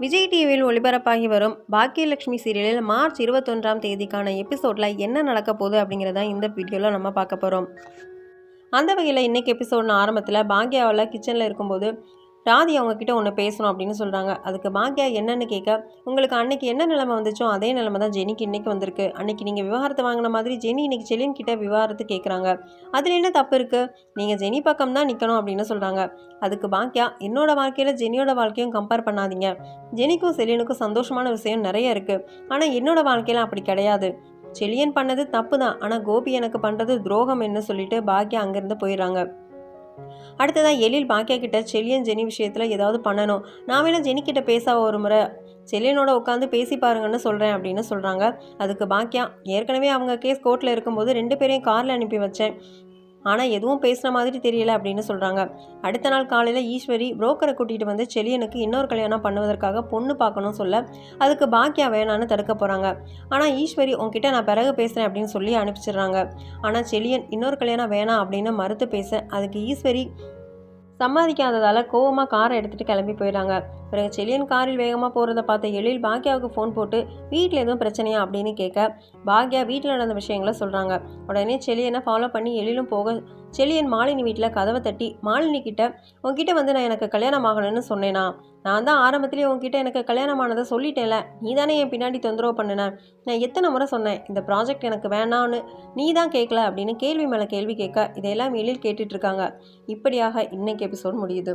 விஜய் டிவியில் ஒளிபரப்பாகி வரும் பாக்கியலட்சுமி சீரியலில் மார்ச் இருபத்தொன்றாம் தேதிக்கான எபிசோடில் என்ன நடக்க போகுது அப்படிங்கிறத இந்த வீடியோவில் நம்ம பார்க்க போகிறோம் அந்த வகையில் இன்றைக்கி எபிசோட் ஆரம்பத்தில் பாக்யாவில் கிச்சனில் இருக்கும்போது ராதி அவங்கக்கிட்ட ஒன்று பேசணும் அப்படின்னு சொல்கிறாங்க அதுக்கு பாக்யா என்னென்னு கேட்க உங்களுக்கு அன்னைக்கு என்ன நிலைமை வந்துச்சோ அதே நிலைமை தான் ஜெனிக்கு இன்றைக்கி வந்திருக்கு. அன்னைக்கு நீங்கள் விவகாரத்தை வாங்கின மாதிரி ஜெனி இன்னைக்கு செலின் கிட்ட விவாகரத்து கேட்குறாங்க அதில் என்ன தப்பு இருக்குது நீங்கள் ஜெனி பக்கம் தான் நிற்கணும் அப்படின்னு சொல்கிறாங்க அதுக்கு பாக்யா என்னோட வாழ்க்கையில் ஜெனியோட வாழ்க்கையும் கம்பேர் பண்ணாதீங்க. ஜெனிக்கும் செலினுக்கும் சந்தோஷமான விஷயம் நிறைய இருக்குது ஆனால் என்னோட வாழ்க்கையில் அப்படி கிடையாது. செலியன் பண்ணது தப்பு தான். ஆனால் கோபி எனக்கு பண்ணுறது துரோகம் என்ன சொல்லிட்டு பாக்யா அங்கேருந்து போயிடுறாங்க. அடுத்ததான் எழில் பாக்கியா கிட்ட செல்லியன் ஜெனி விஷயத்தில் ஏதாவது பண்ணணும். நான் வேணா ஜெனிக்கிட்ட பேச ஒரு முறை. செல்லியனோட உட்காந்து பேசி பாருங்கன்னு சொல்கிறேன் அப்படின்னு சொல்கிறாங்க அதுக்கு பாக்கியா ஏற்கனவே அவங்க கேஸ் கோர்ட்டில் இருக்கும்போது ரெண்டு பேரையும் காரில் அனுப்பி வச்சேன். ஆனால் எதுவும் பேசுகிற மாதிரி தெரியல அப்படின்னு சொல்கிறாங்க அடுத்த நாள் காலையில் ஈஸ்வரி புரோக்கரை கூட்டிகிட்டு வந்து செலியனுக்கு இன்னொரு கல்யாணம் பண்ணுவதற்காக பொண்ணு பார்க்கணும் சொல்ல அதுக்கு பாக்கியா வேணான்னு தடுக்க போகிறாங்க ஆனால் ஈஸ்வரி உன்கிட்ட நான் பிறகு பேசுகிறேன் அப்படின்னு சொல்லி அனுப்பிச்சிடுறாங்க. ஆனால் செலியன் இன்னொரு கல்யாணம் வேணாம் அப்படின்னு மறுத்து பேச அதுக்கு ஈஸ்வரி சம்பாதிக்காததால் கோவமாக காரை எடுத்துகிட்டு கிளம்பி போயிடுறாங்க. பிறகு செலியன் காரில் வேகமாக போகிறத பார்த்த எழில் பாக்யாவுக்கு ஃபோன் போட்டு வீட்டில் எதுவும் பிரச்சனையா? அப்படின்னு கேட்க பாக்யா வீட்டில் நடந்த விஷயங்களை சொல்கிறாங்க உடனே செலியனை ஃபாலோ பண்ணி எழிலும் போக செலியன் மாலினி வீட்டில் கதவை தட்டி மாலினி கிட்ட உன்கிட்ட வந்து நான் எனக்கு கல்யாணம் ஆகணும்னு சொன்னேனா? நான் தான் ஆரம்பத்திலேயே உங்ககிட்ட எனக்கு கல்யாணம் ஆனதை சொல்லிட்டேன்ல. நீ தானே என் பின்னாடி தொந்தரவு பண்ணினேன் நான் எத்தனை முறை சொன்னேன் இந்த ப்ராஜெக்ட் எனக்கு வேணான்னு நீ தான் கேட்கல? அப்படின்னு கேள்வி மேலே கேள்வி கேட்க இதையெல்லாம் எழில் கேட்டுட்ருக்காங்க இப்படியாக இன்னைக்கு எபிசோட் முடியுது.